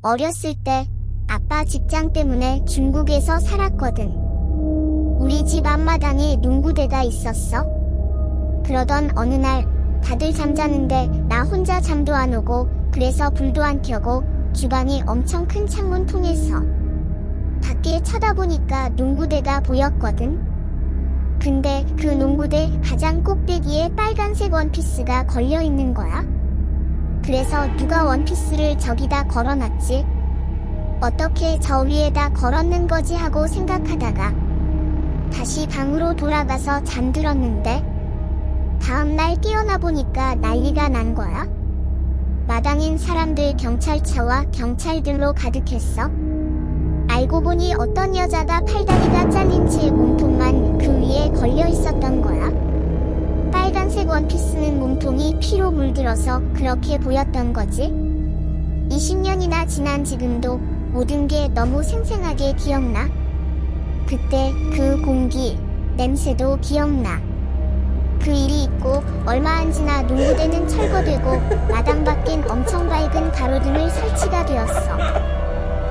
어렸을 때 아빠 직장 때문에 중국에서 살았거든. 우리 집 앞마당에 농구대가 있었어. 그러던 어느 날 다들 잠자는데 나 혼자 잠도 안 오고 그래서 불도 안 켜고 주방이 엄청 큰 창문 통해서 밖에 쳐다보니까 농구대가 보였거든. 근데 그 농구대 가장 꼭대기에 빨간색 원피스가 걸려 있는 거야. 그래서 누가 원피스를 저기다 걸어놨지? 어떻게 저 위에다 걸었는 거지 하고 생각하다가 다시 방으로 돌아가서 잠들었는데 다음날 깨어나 보니까 난리가 난 거야. 마당인 사람들 경찰차와 경찰들로 가득했어. 알고 보니 어떤 여자가 팔다리가 잘린 채 몸통만 그 위에 걸려 있었던 거야. 빨간색 원피스는 몸통이 피로 물들어서 그렇게 보였던 거지. 20년이나 지난 지금도 모든 게 너무 생생하게 기억나. 그때 그 공기, 냄새도 기억나. 그 일이 있고 얼마 안 지나 농구대는 철거되고 마당 밖엔 엄청 밝은 가로등을 설치가 되었어.